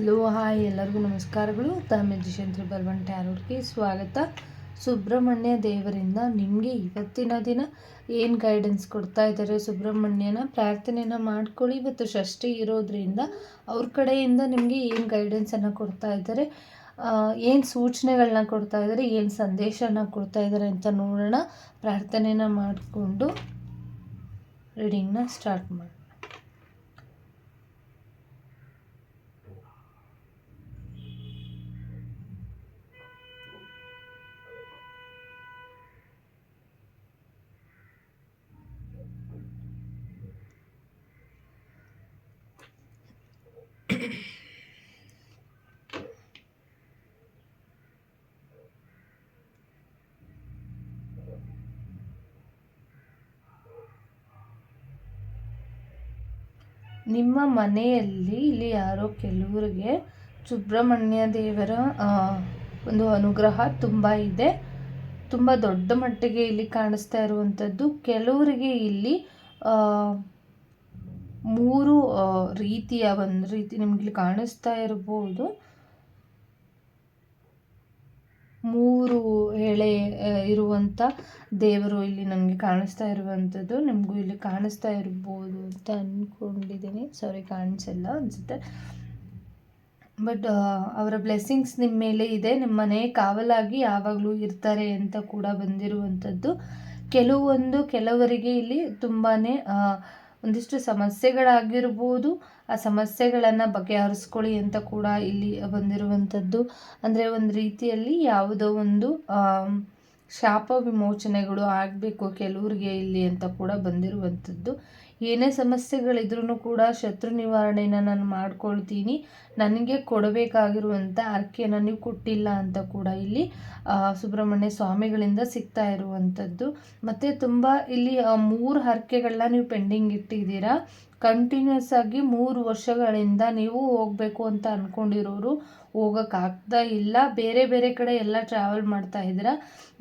Hello, hi ಎಲ್ಲರಿಗೂ ನಮಸ್ಕಾರಗಳು. The magician triple one ಟ್ಯಾರೋಡ್ಗೆ ಸ್ವಾಗತ. ಸುಬ್ರಹ್ಮಣ್ಯ ದೇವರಿಂದ ನಿಮಗೆ ಇವತ್ತಿನ ದಿನ ಏನು ಗೈಡೆನ್ಸ್ ಕೊಡ್ತಾ ಇದ್ದಾರೆ ಸುಬ್ರಹ್ಮಣ್ಯನ? ಪ್ರಾರ್ಥನೆನ ಮಾಡ್ಕೊಳ್ಳಿ. ಇವತ್ತು ಷಷ್ಠಿ ಇರೋದ್ರಿಂದ ಅವ್ರ ಕಡೆಯಿಂದ ನಿಮಗೆ ಏನು ಗೈಡೆನ್ಸನ್ನು ಕೊಡ್ತಾ ಇದ್ದಾರೆ? ಏನು ಸೂಚನೆಗಳನ್ನ ಕೊಡ್ತಾ ಇದ್ದಾರೆ? ಏನು ಸಂದೇಶನ ಕೊಡ್ತಾ ಇದ್ದಾರೆ ಅಂತ ನೋಡೋಣ. ಪ್ರಾರ್ಥನೆನ ಮಾಡಿಕೊಂಡು ರೀಡಿಂಗ್ನ ಸ್ಟಾರ್ಟ್ ಮಾಡಿ ನಿಮ್ಮ ಮನೆಯಲ್ಲಿ ಇಲ್ಲಿ ಯಾರೋ ಕೆಲವರಿಗೆ ಸುಬ್ರಹ್ಮಣ್ಯ ದೇವರ ಒಂದು ಅನುಗ್ರಹ ತುಂಬ ಇದೆ. ತುಂಬ ದೊಡ್ಡ ಮಟ್ಟಿಗೆ ಇಲ್ಲಿ ಕಾಣಿಸ್ತಾ ಇರುವಂಥದ್ದು ಕೆಲವರಿಗೆ ಇಲ್ಲಿ ಮೂರು ರೀತಿಯ ಒಂದು ರೀತಿ ನಿಮಗೆ ಕಾಣಿಸ್ತಾ ಇರ್ಬೋದು. ಮೂರು ಎಳೆ ಇರುವಂಥ ದೇವರು ಇಲ್ಲಿ ನನಗೆ ಕಾಣಿಸ್ತಾ ಇರುವಂಥದ್ದು ನಿಮಗೂ ಇಲ್ಲಿ ಕಾಣಿಸ್ತಾ ಇರ್ಬೋದು ಅಂತ ಅಂದ್ಕೊಂಡಿದ್ದೀನಿ ಸಾರಿ ಕಾಣಿಸಲ್ಲ ಅನಿಸುತ್ತೆ. ಬಟ್ ಅವರ ಬ್ಲೆಸ್ಸಿಂಗ್ಸ್ ನಿಮ್ಮ ಮೇಲೆ ಇದೆ. ನಿಮ್ಮ ಮನೆ ಕಾವಲಾಗಿ ಯಾವಾಗಲೂ ಇರ್ತಾರೆ ಅಂತ ಕೂಡ ಬಂದಿರುವಂಥದ್ದು ಕೆಲವೊಂದು ಕೆಲವರಿಗೆ ಇಲ್ಲಿ ತುಂಬಾ ಒಂದಿಷ್ಟು ಸಮಸ್ಯೆಗಳಾಗಿರ್ಬೋದು, ಆ ಸಮಸ್ಯೆಗಳನ್ನು ಬಗೆಹರಿಸ್ಕೊಳ್ಳಿ ಅಂತ ಕೂಡ ಇಲ್ಲಿ ಬಂದಿರುವಂಥದ್ದು. ಅಂದರೆ ಒಂದು ರೀತಿಯಲ್ಲಿ ಯಾವುದೋ ಒಂದು ಶಾಪ ವಿಮೋಚನೆಗಳು ಆಗಬೇಕು ಕೆಲವ್ರಿಗೆ ಇಲ್ಲಿ ಅಂತ ಕೂಡ ಬಂದಿರುವಂಥದ್ದು. ಏನೇ ಸಮಸ್ಯೆಗಳಿದ್ರೂ ಕೂಡ ಶತ್ರು ನಿವಾರಣೆನ ನಾನು ಮಾಡ್ಕೊಳ್ತೀನಿ. ನನಗೆ ಕೊಡಬೇಕಾಗಿರುವಂಥ ಅರ್ಕೆಯನ್ನು ನೀವು ಕೊಟ್ಟಿಲ್ಲ ಅಂತ ಕೂಡ ಇಲ್ಲಿ ಸುಬ್ರಹ್ಮಣ್ಯ ಸ್ವಾಮಿಗಳಿಂದ ಸಿಗ್ತಾ ಇರುವಂಥದ್ದು. ಮತ್ತು ತುಂಬ ಇಲ್ಲಿ ಮೂರು ಹರಕೆಗಳನ್ನ ನೀವು ಪೆಂಡಿಂಗ್ ಇಟ್ಟಿದ್ದೀರಾ. ಕಂಟಿನ್ಯೂಸ್ ಆಗಿ ಮೂರು ವರ್ಷಗಳಿಂದ ನೀವು ಹೋಗಬೇಕು ಅಂತ ಅಂದ್ಕೊಂಡಿರೋರು ಹೋಗೋಕ್ಕಾಗ್ತಾ ಇಲ್ಲ. ಬೇರೆ ಬೇರೆ ಕಡೆ ಎಲ್ಲ ಟ್ರಾವೆಲ್ ಮಾಡ್ತಾ ಇದ್ದೀರಾ.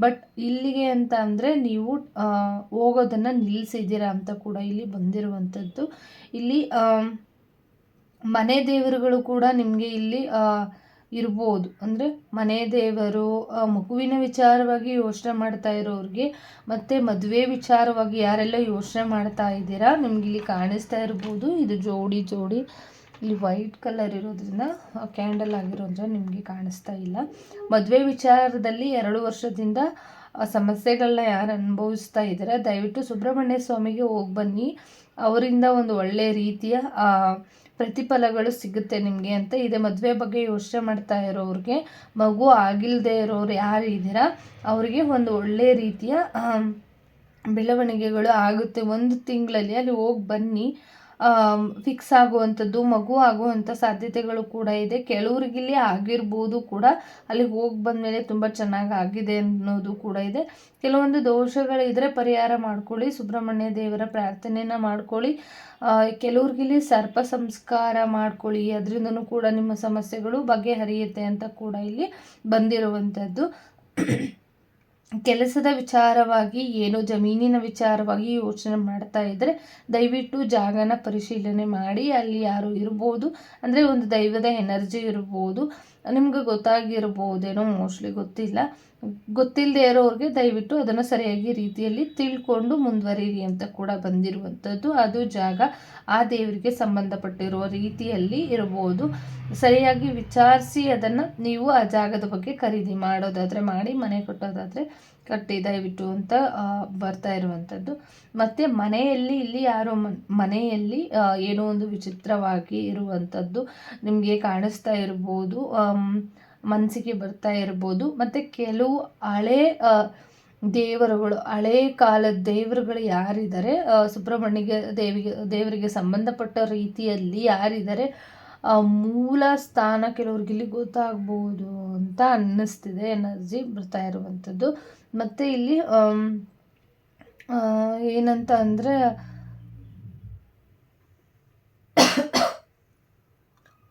ಬಟ್ ಇಲ್ಲಿಗೆ ಅಂತ ಅಂದರೆ ನೀವು ಹೋಗೋದನ್ನು ನಿಲ್ಲಿಸಿದ್ದೀರಾ ಅಂತ ಕೂಡ ಇಲ್ಲಿ ಬಂದಿರುವಂಥದ್ದು. ಇಲ್ಲಿ ಮನೆ ದೇವರುಗಳು ಕೂಡ ನಿಮಗೆ ಇಲ್ಲಿ ಇರ್ಬೋದು. ಅಂದರೆ ಮನೆ ದೇವರು ಮಗುವಿನ ವಿಚಾರವಾಗಿ ಯೋಚನೆ ಮಾಡ್ತಾ ಇರೋರಿಗೆ, ಮತ್ತು ಮದುವೆ ವಿಚಾರವಾಗಿ ಯಾರೆಲ್ಲ ಯೋಚನೆ ಮಾಡ್ತಾ ಇದ್ದೀರಾ, ನಿಮ್ಗೆ ಇಲ್ಲಿ ಕಾಣಿಸ್ತಾ ಇರ್ಬೋದು. ಇದು ಜೋಡಿ ಜೋಡಿ ಇಲ್ಲಿ ವೈಟ್ ಕಲರ್ ಇರೋದ್ರಿಂದ ಕ್ಯಾಂಡಲ್ ಆಗಿರೋದ್ರ ನಿಮಗೆ ಕಾಣಿಸ್ತಾ ಇಲ್ಲ. ಮದುವೆ ವಿಚಾರದಲ್ಲಿ ಎರಡು ವರ್ಷದಿಂದ ಸಮಸ್ಯೆಗಳನ್ನ ಯಾರು ಅನುಭವಿಸ್ತಾ ಇದ್ದಾರೆ, ದಯವಿಟ್ಟು ಸುಬ್ರಹ್ಮಣ್ಯ ಸ್ವಾಮಿಗೆ ಹೋಗಿ ಬನ್ನಿ. ಅವರಿಂದ ಒಂದು ಒಳ್ಳೆಯ ರೀತಿಯ ಪ್ರತಿಫಲಗಳು ಸಿಗುತ್ತೆ ನಿಮಗೆ ಅಂತ ಇದೆ. ಮದುವೆ ಬಗ್ಗೆ ಯೋಚನೆ ಮಾಡ್ತಾ ಇರೋರಿಗೆ, ಮಗು ಆಗಿಲ್ಲದೆ ಇರೋರು ಯಾರು ಇದ್ದೀರಾ, ಅವರಿಗೆ ಒಂದು ಒಳ್ಳೆಯ ರೀತಿಯ ಬೆಳವಣಿಗೆಗಳು ಆಗುತ್ತೆ. ಒಂದು ತಿಂಗಳಲ್ಲಿ ಅಲ್ಲಿ ಹೋಗಿ ಬನ್ನಿ. ಫಿಕ್ಸ್ ಆಗುವಂಥದ್ದು, ಮಗು ಆಗುವಂಥ ಸಾಧ್ಯತೆಗಳು ಕೂಡ ಇದೆ. ಕೆಲವ್ರಿಗಿಲ್ಲಿ ಆಗಿರ್ಬೋದು ಕೂಡ. ಅಲ್ಲಿಗೆ ಹೋಗಿ ಬಂದ ಮೇಲೆ ತುಂಬ ಚೆನ್ನಾಗಿ ಆಗಿದೆ ಅನ್ನೋದು ಕೂಡ ಇದೆ. ಕೆಲವೊಂದು ದೋಷಗಳಿದ್ರೆ ಪರಿಹಾರ ಮಾಡ್ಕೊಳ್ಳಿ. ಸುಬ್ರಹ್ಮಣ್ಯ ದೇವರ ಪ್ರಾರ್ಥನೆಯನ್ನು ಮಾಡ್ಕೊಳ್ಳಿ. ಕೆಲವ್ರಿಗಿಲ್ಲಿ ಸರ್ಪ ಸಂಸ್ಕಾರ ಮಾಡ್ಕೊಳ್ಳಿ. ಅದರಿಂದನೂ ಕೂಡ ನಿಮ್ಮ ಸಮಸ್ಯೆಗಳು ಬಗೆಹರಿಯುತ್ತೆ ಅಂತ ಕೂಡ ಇಲ್ಲಿ ಬಂದಿರುವಂಥದ್ದು. ಕೆಲಸದ ವಿಚಾರವಾಗಿ ಏನೋ ಜಮೀನಿನ ವಿಚಾರವಾಗಿ ಯೋಚನೆ ಮಾಡ್ತಾ ಇದ್ದರೆ ದಯವಿಟ್ಟು ಜಾಗನ ಪರಿಶೀಲನೆ ಮಾಡಿ, ಅಲ್ಲಿ ಯಾರು ಇರ್ಬೋದು, ಅಂದರೆ ಒಂದು ದೈವದ ಎನರ್ಜಿ ಇರ್ಬೋದು ನಿಮ್ಗೆ ಗೊತ್ತಾಗಿರ್ಬೋದೇನೋ ಮೋಸ್ಟ್ಲಿ ಗೊತ್ತಿಲ್ಲ. ಗೊತ್ತಿಲ್ಲದೆ ಇರೋರಿಗೆ ದಯವಿಟ್ಟು ಅದನ್ನು ಸರಿಯಾಗಿ ರೀತಿಯಲ್ಲಿ ತಿಳ್ಕೊಂಡು ಮುಂದುವರಿರಿ ಅಂತ ಕೂಡ ಬಂದಿರುವಂಥದ್ದು. ಅದು ಜಾಗ ಆ ದೇವರಿಗೆ ಸಂಬಂಧಪಟ್ಟಿರುವ ರೀತಿಯಲ್ಲಿ ಇರ್ಬೋದು ಸರಿಯಾಗಿ ವಿಚಾರಿಸಿ ಅದನ್ನು ನೀವು ಆ ಜಾಗದ ಬಗ್ಗೆ ಖರೀದಿ ಮಾಡೋದಾದರೆ ಮಾಡಿ, ಮನೆ ಕಟ್ಟೋದಾದರೆ ಕಟ್ಟಿ ದಯವಿಟ್ಟು ಅಂತ ಬರ್ತಾ ಇರುವಂಥದ್ದು. ಮತ್ತು ಮನೆಯಲ್ಲಿ ಇಲ್ಲಿ ಯಾರೋ ಮನೆಯಲ್ಲಿ ಏನೋ ಒಂದು ವಿಚಿತ್ರವಾಗಿ ಇರುವಂಥದ್ದು ನಿಮಗೆ ಕಾಣಿಸ್ತಾ ಇರ್ಬೋದು ಮನಸ್ಸಿಗೆ ಬರ್ತಾ ಇರ್ಬೋದು. ಮತ್ತು ಕೆಲವು ಹಳೇ ದೇವರುಗಳು, ಹಳೇ ಕಾಲದ ದೇವರುಗಳು ಯಾರಿದ್ದಾರೆ ಸುಬ್ರಹ್ಮಣ್ಯಗೆ ದೇವಿಗೆ, ದೇವರಿಗೆ ಸಂಬಂಧಪಟ್ಟ ರೀತಿಯಲ್ಲಿ ಯಾರಿದ್ದಾರೆ ಮೂಲ ಸ್ಥಾನ ಕೆಲವ್ರಿಗೆ ಇಲ್ಲಿ ಗೊತ್ತಾಗ್ಬೋದು ಅಂತ ಅನ್ನಿಸ್ತಿದೆ ಎನರ್ಜಿ ಬರ್ತಾ ಇರುವಂಥದ್ದು. ಮತ್ತು ಇಲ್ಲಿ ಏನಂತ ಅಂದರೆ,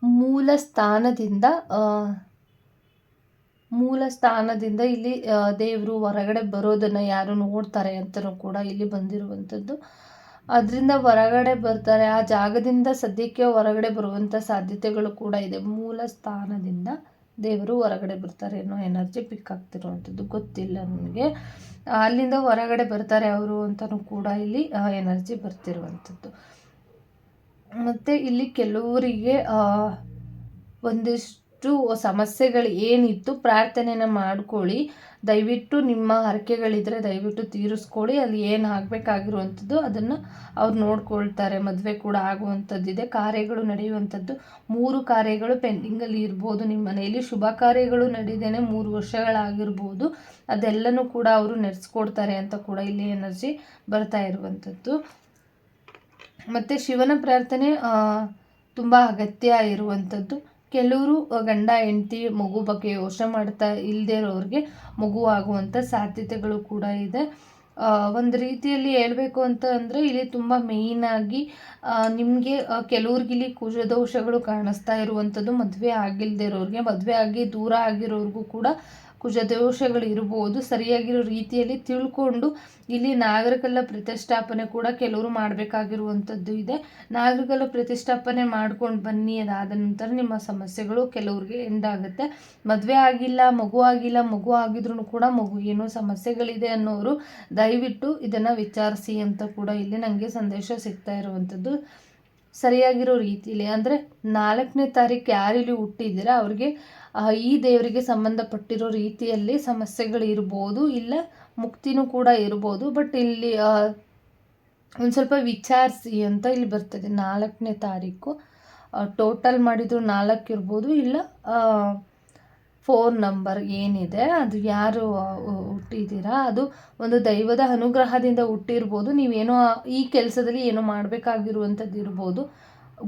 ಮೂಲ ಸ್ಥಾನದಿಂದ ಮೂಲ ಸ್ಥಾನದಿಂದ ಇಲ್ಲಿ ದೇವರು ಹೊರಗಡೆ ಬರೋದನ್ನು ಯಾರು ನೋಡ್ತಾರೆ ಅಂತಲೂ ಕೂಡ ಇಲ್ಲಿ ಬಂದಿರುವಂಥದ್ದು. ಅದರಿಂದ ಹೊರಗಡೆ ಬರ್ತಾರೆ, ಆ ಜಾಗದಿಂದ ಸದ್ಯಕ್ಕೆ ಹೊರಗಡೆ ಬರುವಂಥ ಸಾಧ್ಯತೆಗಳು ಕೂಡ ಇದೆ. ಮೂಲ ಸ್ಥಾನದಿಂದ ದೇವರು ಹೊರಗಡೆ ಬರ್ತಾರೆ ಏನೋ ಎನರ್ಜಿ ಪಿಕ್ ಆಗ್ತಿರುವಂಥದ್ದು ಗೊತ್ತಿಲ್ಲ ನನಗೆ ಅಲ್ಲಿಂದ ಹೊರಗಡೆ ಬರ್ತಾರೆ ಅವರು ಅಂತಲೂ ಕೂಡ ಇಲ್ಲಿ ಎನರ್ಜಿ ಬರ್ತಿರುವಂಥದ್ದು. ಮತ್ತು ಇಲ್ಲಿ ಕೆಲವರಿಗೆ ಒಂದಿಷ್ಟು ಸಮಸ್ಯೆಗಳು ಏನಿತ್ತು ಪ್ರಾರ್ಥನೆನ ಮಾಡ್ಕೊಳ್ಳಿ. ದಯವಿಟ್ಟು ನಿಮ್ಮ ಹರಕೆಗಳಿದ್ರೆ ದಯವಿಟ್ಟು ತೀರಿಸ್ಕೊಳ್ಳಿ. ಅಲ್ಲಿ ಏನು ಆಗಬೇಕಾಗಿರುವಂಥದ್ದು ಅದನ್ನು ಅವ್ರು ನೋಡ್ಕೊಳ್ತಾರೆ. ಮದುವೆ ಕೂಡ ಆಗುವಂಥದ್ದಿದೆ. ಕಾರ್ಯಗಳು ನಡೆಯುವಂಥದ್ದು. ಮೂರು ಕಾರ್ಯಗಳು ಪೆಂಡಿಂಗಲ್ಲಿ ಇರ್ಬೋದು. ನಿಮ್ಮ ಮನೆಯಲ್ಲಿ ಶುಭ ಕಾರ್ಯಗಳು ನಡೆದೇನೆ ಮೂರು ವರ್ಷಗಳಾಗಿರ್ಬೋದು. ಅದೆಲ್ಲನೂ ಕೂಡ ಅವರು ನಡೆಸ್ಕೊಡ್ತಾರೆ ಅಂತ ಕೂಡ ಇಲ್ಲಿ ಎನರ್ಜಿ ಬರ್ತಾ ಇರುವಂಥದ್ದು. ಮತ್ತು ಶಿವನ ಪ್ರಾರ್ಥನೆ ತುಂಬ ಅಗತ್ಯ ಇರುವಂಥದ್ದು. ಕೆಲವರು ಗಂಡ, ಹೆಂಡ್ತಿ ಮಗು ಬಗ್ಗೆ ಯೋಚನೆ ಮಾಡ್ತಾ ಇಲ್ಲದೆ ಇರೋರಿಗೆ ಮಗು ಆಗುವಂಥ ಸಾಧ್ಯತೆಗಳು ಕೂಡ ಇದೆ. ಒಂದು ರೀತಿಯಲ್ಲಿ ಹೇಳಬೇಕು ಅಂತ ಅಂದರೆ ಇಲ್ಲಿ ತುಂಬ ಮೇಯ್ನಾಗಿ ನಿಮಗೆ ಕೆಲವ್ರಿಗಿಲ್ಲಿ ಕುಜದೋಷಗಳು ಕಾಣಿಸ್ತಾ ಇರುವಂಥದ್ದು ಮದುವೆ ಆಗಿಲ್ಲದೆ ಇರೋರಿಗೆ, ಮದುವೆ ಆಗಿ ದೂರ ಆಗಿರೋರಿಗೂ ಕೂಡ ಕುಜದೋಷಗಳು ಇರ್ಬೋದು, ಸರಿಯಾಗಿರೋ ರೀತಿಯಲ್ಲಿ ತಿಳ್ಕೊಂಡು ಇಲ್ಲಿ ನಾಗರಿಕಲ್ಲ ಪ್ರತಿಷ್ಠಾಪನೆ ಕೂಡ ಕೆಲವರು ಮಾಡಬೇಕಾಗಿರುವಂಥದ್ದು ಇದೆ. ನಾಗರಿಕಲ್ಲ ಪ್ರತಿಷ್ಠಾಪನೆ ಮಾಡ್ಕೊಂಡು ಬನ್ನಿ ಅದಾದ ನಂತರ ನಿಮ್ಮ ಸಮಸ್ಯೆಗಳು ಕೆಲವ್ರಿಗೆ ಎಂಡ್ ಆಗುತ್ತೆ. ಮದುವೆ ಆಗಿಲ್ಲ, ಮಗು ಆಗಿಲ್ಲ, ಮಗು ಆಗಿದ್ರು ಕೂಡ ಮಗು ಏನೋ ಸಮಸ್ಯೆಗಳಿದೆ ಅನ್ನೋರು ದಯವಿಟ್ಟು ಇದನ್ನು ವಿಚಾರಿಸಿ ಅಂತ ಕೂಡ ಇಲ್ಲಿ ನನಗೆ ಸಂದೇಶ ಸಿಗ್ತಾ ಇರುವಂಥದ್ದು. ಸರಿಯಾಗಿರೋ ರೀತಿಯಲ್ಲಿ ಅಂದರೆ ನಾಲ್ಕನೇ ತಾರೀಕು ಯಾರಿಲ್ಲಿ ಹುಟ್ಟಿದ್ದೀರಾ, ಅವ್ರಿಗೆ ಈ ದೇವರಿಗೆ ಸಂಬಂಧಪಟ್ಟಿರೋ ರೀತಿಯಲ್ಲಿ ಸಮಸ್ಯೆಗಳು ಇರ್ಬೋದು, ಇಲ್ಲ ಮುಕ್ತಿನೂ ಕೂಡ ಇರ್ಬೋದು. ಬಟ್ ಇಲ್ಲಿ ಒಂದು ಸ್ವಲ್ಪ ವಿಚಾರಿಸಿ ಅಂತ ಇಲ್ಲಿ ಬರ್ತದೆ. ನಾಲ್ಕನೇ ತಾರೀಕು ಟೋಟಲ್ ಮಾಡಿದ್ರು ನಾಲ್ಕು ಇರ್ಬೋದು, ಇಲ್ಲ ಫೋನ್ ನಂಬರ್ ಏನಿದೆ, ಅದು ಯಾರು ಹುಟ್ಟಿದ್ದೀರಾ ಅದು ಒಂದು ದೈವದ ಅನುಗ್ರಹದಿಂದ ಹುಟ್ಟಿರ್ಬೋದು. ನೀವೇನೋ ಈ ಕೆಲಸದಲ್ಲಿ ಏನೋ ಮಾಡಬೇಕಾಗಿರುವಂಥದ್ದು ಇರ್ಬೋದು.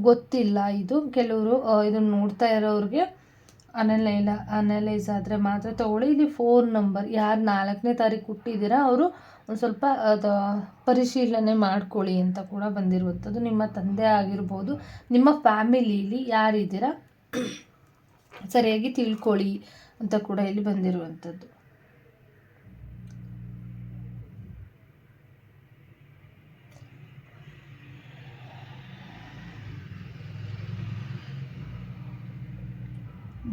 ಗೊತ್ತಿಲ್ಲ ಇದು. ಕೆಲವರು ಇದನ್ನು ನೋಡ್ತಾ ಇರೋರಿಗೆ ಅನಲೈಲ, ಅನಲೈಸ್ ಆದರೆ ಮಾತ್ರ ತಗೊಳ್ಳಿ. ಇಲ್ಲಿ ಫೋನ್ ನಂಬರ್, ಯಾರು ನಾಲ್ಕನೇ ತಾರೀಕು ಹುಟ್ಟಿದ್ದೀರಾ ಅವರು ಒಂದು ಸ್ವಲ್ಪ ಪರಿಶೀಲನೆ ಮಾಡ್ಕೊಳ್ಳಿ ಅಂತ ಕೂಡ ಬಂದಿರುವಂಥದ್ದು. ನಿಮ್ಮ ತಂದೆ ಆಗಿರ್ಬೋದು, ನಿಮ್ಮ ಫ್ಯಾಮಿಲೀಲಿ ಯಾರಿದ್ದೀರಾ? ಸರಿಯಾಗಿ ತಿಳ್ಕೊಳ್ಳಿ ಅಂತ ಕೂಡ ಇಲ್ಲಿ ಬಂದಿರುವಂಥದ್ದು.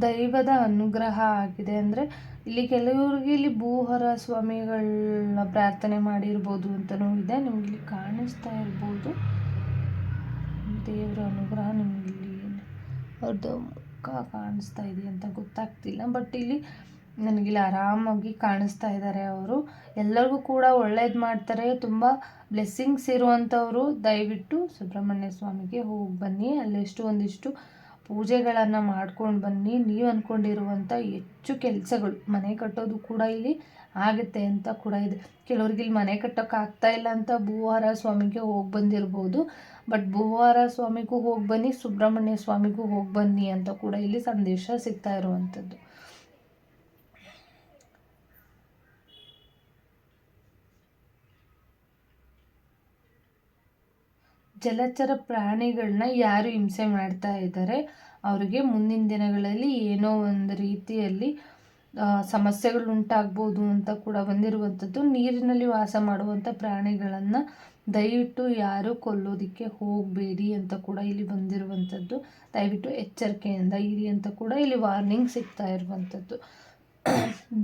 ದೈವದ ಅನುಗ್ರಹ ಆಗಿದೆ ಅಂದರೆ ಇಲ್ಲಿ ಕೆಲವರಿಗೆ ಇಲ್ಲಿ ಭೂಹರ ಸ್ವಾಮಿಗಳನ್ನ ಪ್ರಾರ್ಥನೆ ಮಾಡಿರ್ಬೋದು ಅಂತಲೂ ಇದೆ. ನಿಮ್ಗೆ ಇಲ್ಲಿ ಕಾಣಿಸ್ತಾ ಇರ್ಬೋದು. ದೇವರ ಅನುಗ್ರಹ ನಿಮ್ಗೆ ಇಲ್ಲಿ ಅವ್ರದ್ದು ಮುಖ ಕಾಣಿಸ್ತಾ ಇದೆ ಅಂತ ಗೊತ್ತಾಗ್ತಿಲ್ಲ. ಬಟ್ ಇಲ್ಲಿ ನನಗಿಲ್ಲಿ ಆರಾಮಾಗಿ ಕಾಣಿಸ್ತಾ ಇದ್ದಾರೆ ಅವರು. ಎಲ್ಲರಿಗೂ ಕೂಡ ಒಳ್ಳೇದು ಮಾಡ್ತಾರೆ. ತುಂಬ ಬ್ಲೆಸ್ಸಿಂಗ್ಸ್ ಇರುವಂಥವರು ದಯವಿಟ್ಟು ಸುಬ್ರಹ್ಮಣ್ಯ ಸ್ವಾಮಿಗೆ ಹೋಗಿ ಬನ್ನಿ. ಅಲ್ಲೆಷ್ಟು ಒಂದಿಷ್ಟು ಪೂಜೆಗಳನ್ನು ಮಾಡ್ಕೊಂಡು ಬನ್ನಿ. ನೀವು ಅಂದ್ಕೊಂಡಿರುವಂಥ ಹೆಚ್ಚು ಕೆಲಸಗಳು, ಮನೆ ಕಟ್ಟೋದು ಕೂಡ ಇಲ್ಲಿ ಆಗುತ್ತೆ ಅಂತ ಕೂಡ ಇದೆ. ಕೆಲವ್ರಿಗೆ ಇಲ್ಲಿ ಮನೆ ಕಟ್ಟೋಕ್ಕಾಗ್ತಾ ಇಲ್ಲ ಅಂತ ಭೂವಾರ ಸ್ವಾಮಿಗೆ ಹೋಗಿ ಬಂದಿರ್ಬೋದು. ಬಟ್ ಭೂವಾರ ಸ್ವಾಮಿಗೂ ಹೋಗಿ ಬನ್ನಿ, ಸುಬ್ರಹ್ಮಣ್ಯ ಸ್ವಾಮಿಗೂ ಹೋಗಿ ಬನ್ನಿ ಅಂತ ಕೂಡ ಇಲ್ಲಿ ಸಂದೇಶ ಸಿಗ್ತಾ ಇರುವಂಥದ್ದು. ಜಲಚರ ಪ್ರಾಣಿಗಳನ್ನ ಯಾರು ಹಿಂಸೆ ಮಾಡ್ತಾ ಇದ್ದಾರೆ? ಅವರಿಗೆ ಮುಂದಿನ ದಿನಗಳಲ್ಲಿ ಏನೋ ಒಂದು ರೀತಿಯಲ್ಲಿ ಸಮಸ್ಯೆಗಳು ಉಂಟಾಗ್ಬೋದು ಅಂತ ಕೂಡ ಬಂದಿರುವಂಥದ್ದು. ನೀರಿನಲ್ಲಿ ವಾಸ ಮಾಡುವಂಥ ಪ್ರಾಣಿಗಳನ್ನು ದಯವಿಟ್ಟು ಯಾರು ಕೊಲ್ಲೋದಕ್ಕೆ ಹೋಗಬೇಡಿ ಅಂತ ಕೂಡ ಇಲ್ಲಿ ಬಂದಿರುವಂಥದ್ದು. ದಯವಿಟ್ಟು ಎಚ್ಚರಿಕೆಯಿಂದ ಇರಿ ಅಂತ ಕೂಡ ಇಲ್ಲಿ ವಾರ್ನಿಂಗ್ ಸಿಗ್ತಾ ಇರುವಂಥದ್ದು.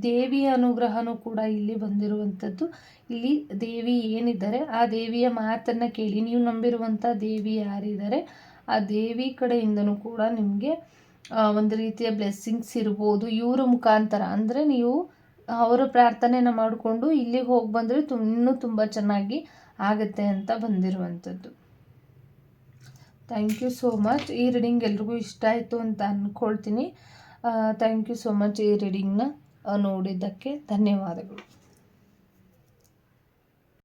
ದೇವಿಯ ಅನುಗ್ರಹನೂ ಕೂಡ ಇಲ್ಲಿ ಬಂದಿರುವಂಥದ್ದು. ಇಲ್ಲಿ ದೇವಿ ಏನಿದ್ದಾರೆ, ಆ ದೇವಿಯ ಮಾತನ್ನು ಕೇಳಿ. ನೀವು ನಂಬಿರುವಂಥ ದೇವಿ ಯಾರಿದ್ದಾರೆ, ಆ ದೇವಿ ಕಡೆಯಿಂದನೂ ಕೂಡ ನಿಮಗೆ ಒಂದು ರೀತಿಯ ಬ್ಲೆಸ್ಸಿಂಗ್ಸ್ ಇರ್ಬೋದು. ಇವರ ಮುಖಾಂತರ. ಅಂದರೆ ನೀವು ಅವರ ಪ್ರಾರ್ಥನೆನ ಮಾಡಿಕೊಂಡು ಇಲ್ಲಿಗೆ ಹೋಗಿ ಬಂದರೆ ತು ಇನ್ನೂ ತುಂಬ ಚೆನ್ನಾಗಿ ಆಗುತ್ತೆ ಅಂತ ಬಂದಿರುವಂಥದ್ದು. ಥ್ಯಾಂಕ್ ಯು ಸೋ ಮಚ್ ಈ ರೀಡಿಂಗ್ ಎಲ್ರಿಗೂ ಇಷ್ಟ ಆಯಿತು ಅಂತ ಅಂದ್ಕೊಳ್ತೀನಿ ಥ್ಯಾಂಕ್ ಯು ಸೋ ಮಚ್ ಈ ರೀಡಿಂಗ್ನ ನೋಡಿದ್ದಕ್ಕೆ. ಧನ್ಯವಾದಗಳು.